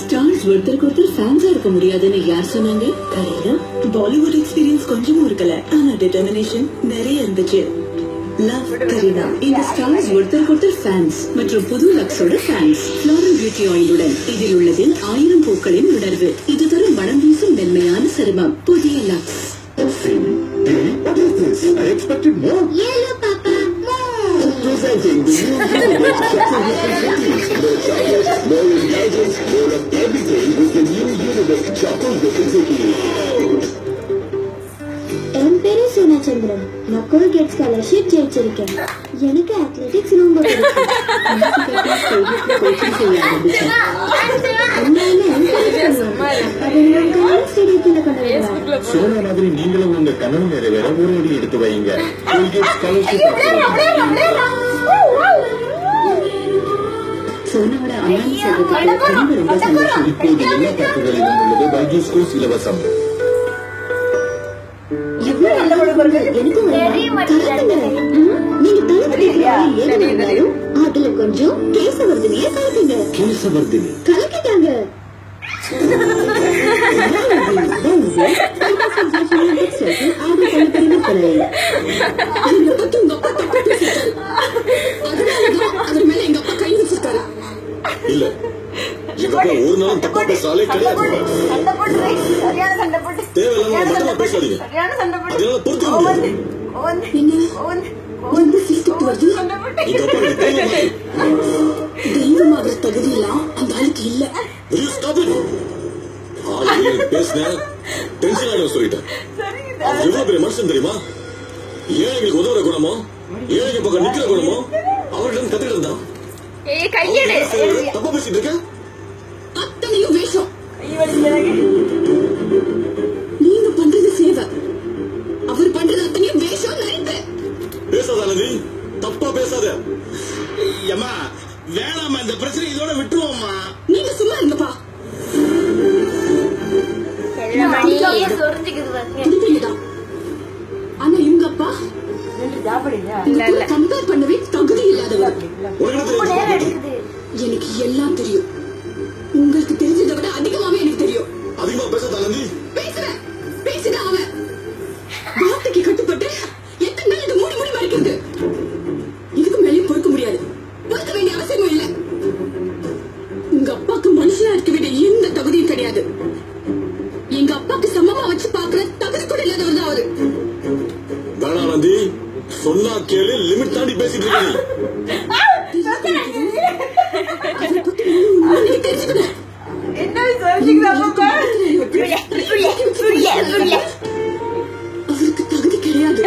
Stars ஒருத்தருக்கு ஒருத்தர் ஃபேன்ஸா இருக்க முடியாதுன்னு யார் சொன்னாங்க? கரீனா பாலிவுட் எக்ஸ்பீரியன்ஸ் கொஞ்சமும் இருக்கல. ஆனா டிட்டர்மினேஷன் நிறைய இருந்துச்சு. லவ் கரீனா இந்த ஸ்டார்ஸ் ஒருத்தருக்கு ஒருத்தர் ஃபேன்ஸ் மற்றும் புது லக்ஸோட ஃபேன்ஸ் ஃபிளாரல் பியூட்டி ஆயிலுடன் இதில் உள்ளது ஆயிரம் பூக்களின் உணர்வு. இது தரும் மனம் வீசும் மென்மையான சருமம். புதிய Lux Presenting the new Universe Chocolate City. More chocolate, more indulgence, more of everything with the new Universe Chocolate City. என் பேரு சோனா சந்திரன் நான் கோல்கேட் ஸ்காலர்ஷிப் ஜெயிச்சிருக்கேன் எனக்கு அத்லெட்டிக்ஸ் ரொம்ப கோச்சிங் செய்ய ஆரம்பிச்சேன் சோனா மாதிரி நீங்களும் உங்க கனவு நிறைவேற ஒரு அடி எடுத்து வைங்க Colgate Scholarship சோனாவோட அம்மா சொல்றதுக்கு ரொம்ப ரொம்ப சந்தோஷம் இப்போது எல்லா பக்கங்களிலும் உள்ளது? பைஜூஸ் கோர்ஸ் இலவசம் அதுல கொஞ்சம் கேசவர்தனையே கலக்குங்க கேசவர்தினி. கலக்கிட்டாங்க. அப்பா ஒரு நாளும் தப்பா கிடையாது. சரியான சண்டை போட்டு தேவையில்லாம போட்டு பேசாதீங்க. அதெல்லாம் ஓவந்து முடியாது. ரொம்ப சிரித்துட்டு வருது தெய்வமாகிற தகுதியெல்லாம் அந்த ஆளுக்கு இல்ல. பேசுனேன் டென்ஷன் ஆகிடும் சொல்லிட்டேன். எவ்வளவு பெரிய மனுஷன் தெரியுமா? ஏழைகளுக்கு உதவுற குணமோ? ஏழைங்க பக்கம் நிக்கிற குணமோ? அவர்கிட்ட இருந்து கத்துக்கிட்டு இருந்தான். தப்பா பேசிட்டு இருக்க? நீங்க பண்றது சேவை. அவர் பண்றது அத்தனையும் வேஷம் நடிப்பு பேசாத. தப்பா இந்த பிரச்சனை இதோட விட்டுருவோம்மா. நீங்க சும்மா இருங்கப்பா. சொரிஞ்சுக்குது பாருங்க. திருப்பிங்கதான் ஆனா இவங்க அப்பா கம்பேர் பண்ணவே கிடையாது. எங்க அப்பாக்கு சமமா வச்சு பாக்குற தகுதி கூட இல்லாதவர் தான் அவரு. வேணா அனந்தி சொன்னா கேளு லிமிட் தாண்டி பேசிட்டு இருக்க. நீ அவரை பத்தி முழு உண்மை நீங்க தெரிஞ்சுக்கணும் என்ன சொரிஞ்சுக்குதாங்க அவருக்கு தகுதி கிடையாது.